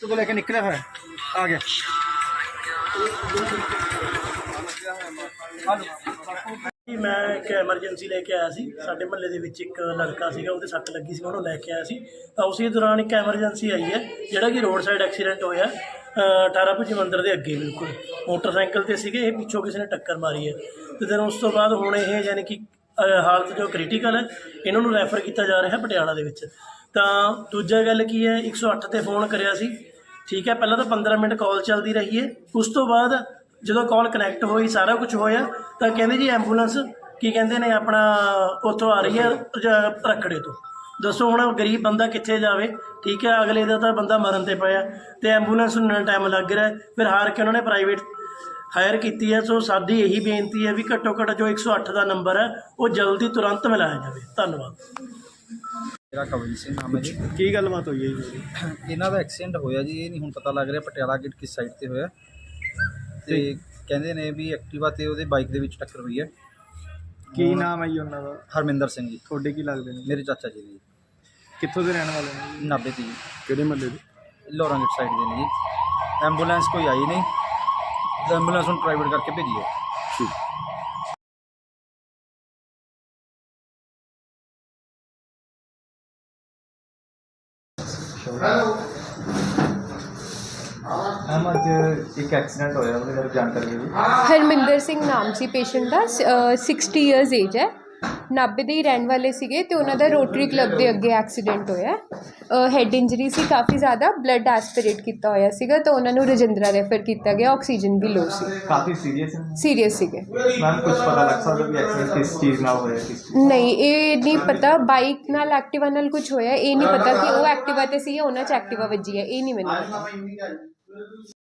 ਤੋਂ ਲੈ ਕੇ ਨਿਕਲਿਆ ਹੋਇਆ ਆ ਗਿਆ। ਜੀ, ਮੈਂ ਇੱਕ ਐਮਰਜੈਂਸੀ ਲੈ ਕੇ ਆਇਆ ਸੀ। ਸਾਡੇ ਮਹੱਲੇ ਦੇ ਵਿੱਚ ਇੱਕ ਲੜਕਾ ਸੀਗਾ ਉਹਦੇ ਸੱਟ ਲੱਗੀ ਸੀ ਉਹਨੂੰ ਲੈ ਕੇ ਆਇਆ ਸੀ। ਤਾਂ ਉਸੇ ਦੌਰਾਨ ਇੱਕ ਐਮਰਜੈਂਸੀ ਆਈ ਹੈ ਜਿਹੜਾ ਕਿ ਰੋਡ ਸਾਈਡ ਐਕਸੀਡੈਂਟ ਹੋਇਆ ਅ, 18 ਭੁਜੀ ਮੰਦਿਰ ਦੇ ਅੱਗੇ ਬਿਲਕੁਲ। ਮੋਟਰਸਾਈਕਲ ਤੇ ਸੀਗੇ ਇਹ ਪਿੱਛੋਂ ਕਿਸੇ ਨੇ ਟੱਕਰ ਮਾਰੀ ਹੈ। ਤੇ then ਉਸ ਤੋਂ ਬਾਅਦ ਹੁਣ ਇਹ ਯਾਨੀ ਕਿ ਹਾਲਤ ਜੋ ਕ੍ਰਿਟੀਕਲ ਹੈ ਇਹਨਾਂ ਨੂੰ ਰੈਫਰ ਕੀਤਾ ਜਾ ਰਿਹਾ ਪਟਿਆਲਾ ਦੇ ਵਿੱਚ। ਤਾਂ ਦੂਜਾ ਗੱਲ ਕੀ ਹੈ? 108 ਤੇ ਫੋਨ ਕਰਿਆ ਸੀ। ਠੀਕ ਹੈ, ਪਹਿਲਾਂ ਤਾਂ 15 ਮਿੰਟ ਕਾਲ ਚੱਲਦੀ ਰਹੀ ਹੈ। ਉਸ ਤੋਂ ਬਾਅਦ ਜਦੋਂ ਕਾਲ ਕਨੈਕਟ ਹੋਈ, ਸਾਰਾ ਕੁਝ ਹੋਇਆ, ਤਾਂ ਕਹਿੰਦੇ ਜੀ ਐਂਬੂਲੈਂਸ ਕੀ ਕਹਿੰਦੇ ਨੇ, ਆਪਣਾ ਉੱਥੋਂ ਆ ਰਹੀ ਹੈ ਜ- ਰਖੜੇ ਤੋਂ। ਦੱਸੋ ਹੁਣ ਗਰੀਬ ਬੰਦਾ ਕਿੱਥੇ ਜਾਵੇ? ਠੀਕ ਹੈ, ਅਗਲੇ ਦਾ ਤਾਂ ਬੰਦਾ ਮਰਨ ਤੇ ਪਿਆ। ਤੇ ਐਂਬੂਲੈਂਸ ਨੂੰ ਇੰਨਾ ਟਾਈਮ ਲੱਗ ਰਿਹਾ ਫਿਰ ਹਾਰ ਕੇ ਉਹਨਾਂ ਨੇ ਪ੍ਰਾਈਵੇਟ ਹਾਇਰ ਕੀਤੀ ਹੈ। ਸੋ ਸਾਡੀ ਇਹੀ ਬੇਨਤੀ ਹੈ ਵੀ ਘੱਟੋ ਘੱਟ ਜੋ 108 ਦਾ ਨੰਬਰ ਹੈ, ਉਹ ਜਲਦੀ ਤੁਰੰਤ ਮਿਲਾਇਆ ਜਾਵੇ। ਧੰਨਵਾਦ। ਮੇਰਾ ਕਵਲ ਸਿੰਘ ਨਾਮ ਹੈ ਜੀ। ਕੀ ਗੱਲਬਾਤ ਹੋਈ ਹੈ ਜੀ? ਇਹਨਾਂ ਦਾ ਐਕਸੀਡੈਂਟ ਹੋਇਆ ਜੀ ਇਹ ਨਹੀਂ ਹੁਣ ਪਤਾ ਲੱਗ ਰਿਹਾ ਪਟਿਆਲਾ ਗੇਟ ਕਿਸ ਸਾਈਡ ਤੇ ਹੋਇਆ। ਤੇ ਕਹਿੰਦੇ ਨੇ ਵੀ ਐਕਟਿਵਾ ਤੇ ਉਹਦੇ ਬਾਈਕ ਦੇ ਵਿੱਚ ਟੱਕਰ ਹੋਈ ਹੈ। ਕੀ ਨਾਮ ਹੈ ਜੀ ਉਹਨਾਂ ਦਾ? ਹਰਮਿੰਦਰ ਸਿੰਘ ਜੀ। ਤੁਹਾਡੇ ਕੀ ਲੱਗਦੇ ਨੇ? ਮੇਰੇ ਚਾਚਾ ਜੀ ਦੀ ਕਿੱਥੋਂ ਦੇ ਰਹਿਣ ਵਾਲੇ ਨੇ ਜੀ? ਨਾਭੇ ਦੀ ਜੀ। ਕਿਹੜੇ ਮਹੱਲੇ ਦੇ? ਲੋਰਾਂਗੇਟ ਸਾਈਡ ਦੇ ਨੇ ਜੀ। ਐਂਬੂਲੈਂਸ ਕੋਈ ਆਈ ਨਹੀਂ। ਐਂਬੂਲੈਂਸ ਨੂੰ ਪ੍ਰਾਈਵੇਟ ਕਰਕੇ ਭੇਜੀ ਹੈ। ਮੈਮ ਅੱਜ ਇੱਕ ਐਕਸੀਡੈਂਟ ਹੋਇਆ ਉਹਦੇ ਬਾਰੇ ਜਾਣਕਾਰੀ ਦਿਓ। ਹਰਮਿੰਦਰ ਸਿੰਘ ਨਾਮ ਸੀ ਪੇਸ਼ੈਂਟ ਦਾ ਸ- ਅ, 60 ਇਅਰਸ ਏਜ ਹੈ। ਨਾਭੇ ਦੇ ਹੀ ਰਹਿਣ ਵਾਲੇ ਸੀਗੇ ਤੇ ਉਹਨਾਂ ਦਾ ਰੋਟਰੀ ਕਲੱਬ ਦੇ ਅੱਗੇ ਐਕਸੀਡੈਂਟ ਹੋਇਆ। ਹੈਡ ਇੰਜਰੀ ਸੀ ਕਾਫੀ ਜ਼ਿਆਦਾ ਬਲੱਡ ਐਸਪੀਰੇਟ ਕੀਤਾ ਹੋਇਆ ਸੀਗਾ ਤਾਂ ਉਹਨਾਂ ਨੂੰ ਰਜਿੰਦਰਾ ਰੈਫਰ ਕੀਤਾ ਗਿਆ ਆਕਸੀਜਨ ਵੀ ਲੋ ਸੀ। ਕਾਫੀ ਸੀਰੀਅਸ ਸੀਰੀਅਸ ਸੀਗੇ। ਮੈਮ ਕੁਝ ਪਤਾ ਲੱਗ ਸਕਦਾ ਵੀ ਐਕਸੀਡੈਂਟ ਕਿਸ ਚੀਜ਼ ਨਾਲ ਹੋਇਆ ਕਿਸ ਨਹੀਂ ਇਹ ਨਹੀਂ ਪਤਾ। ਬਾਈਕ ਨਾਲ ਐਕਟਿਵਾ ਨਾਲ ਕੁਝ ਹੋਇਆ ਇਹ ਨਹੀਂ ਪਤਾ ਕਿ ਉਹ ਐਕਟਿਵਾ ਤੇ ਸੀ ਜਾਂ ਉਹਨਾਂ ਚ ਐਕਟਿਵਾ ਵੱਜੀ ਹੈ ਇਹ ਨਹੀਂ ਮੈਨੂੰ